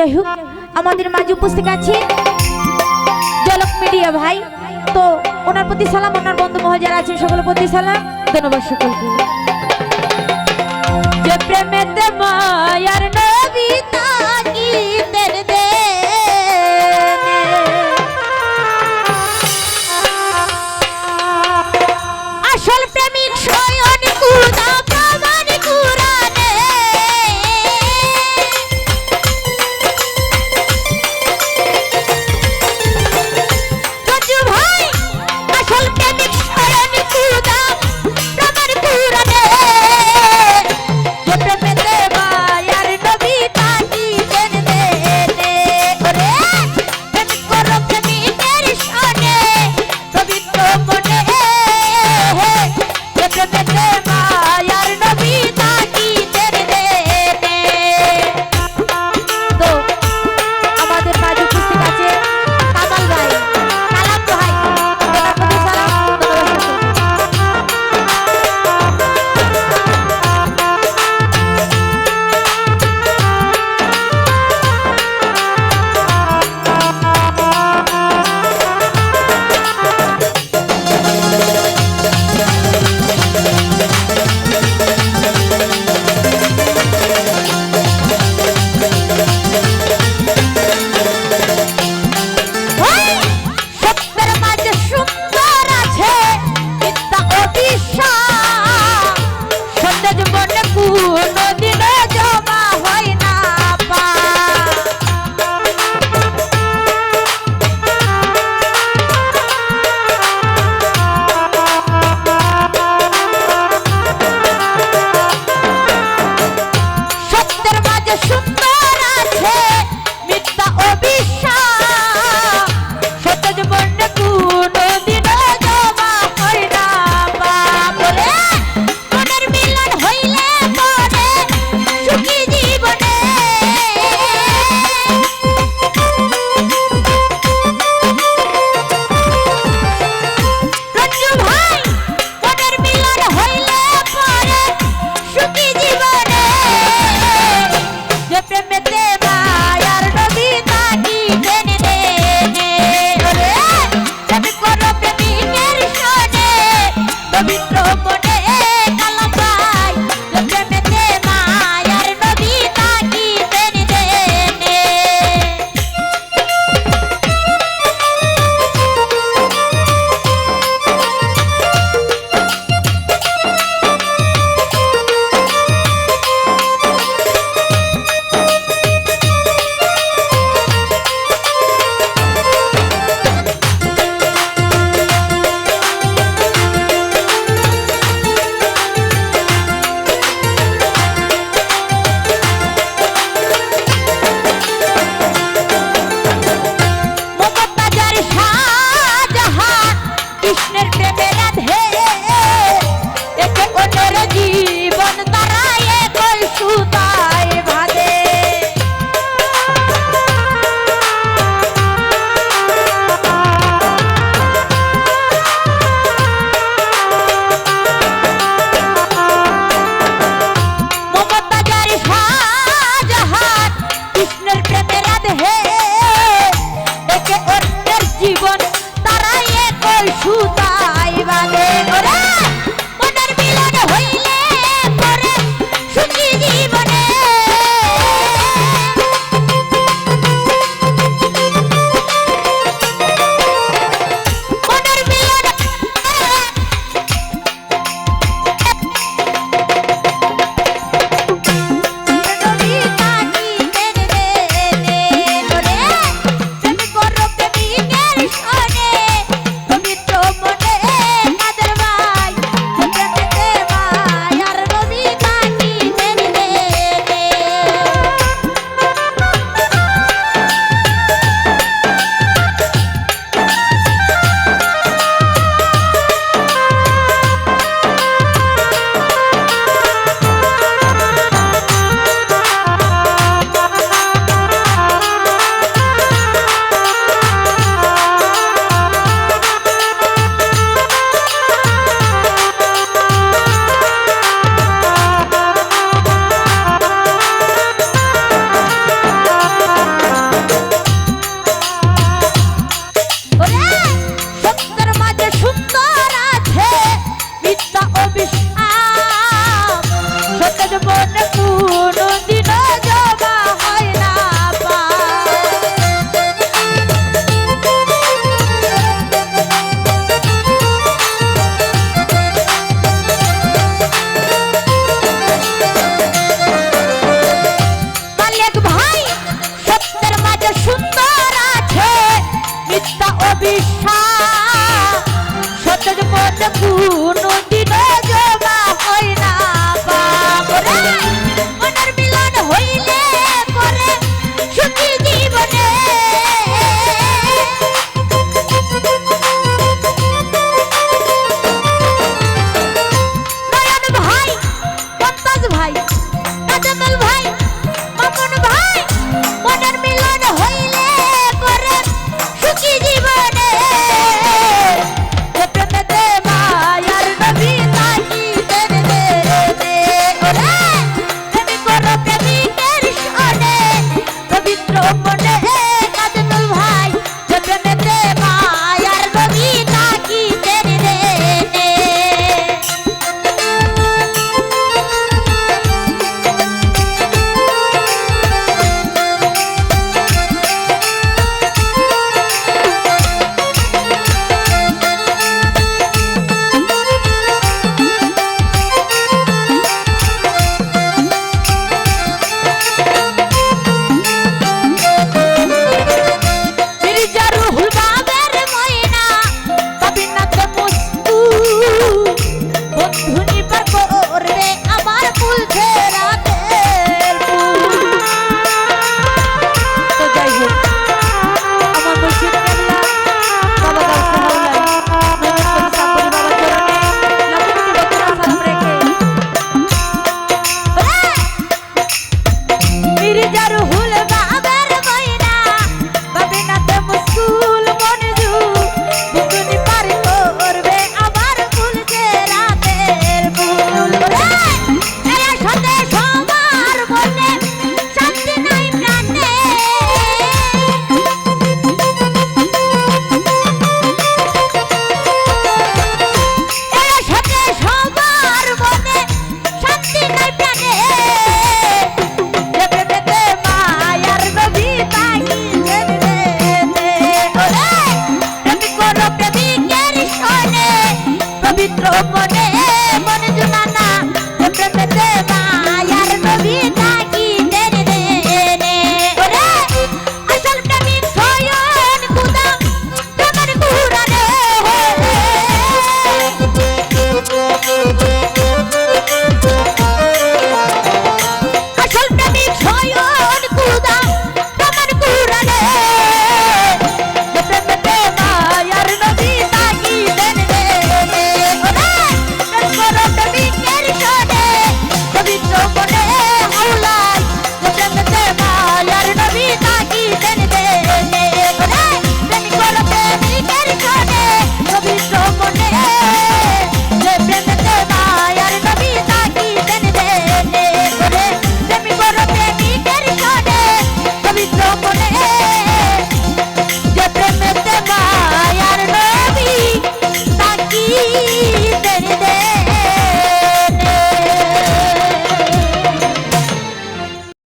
যাই হোক আমাদের মাঝে উপস্থিত আছে জলক মিডিয়া ভাই। তো ওনার প্রতি সালাম, ওনার বন্ধু মহল যারা আছেন, সকলের প্রতি সালাম। ধন্যবাদ সকলকে। যে প্রেমেতে মায়ার নবী তাকিতে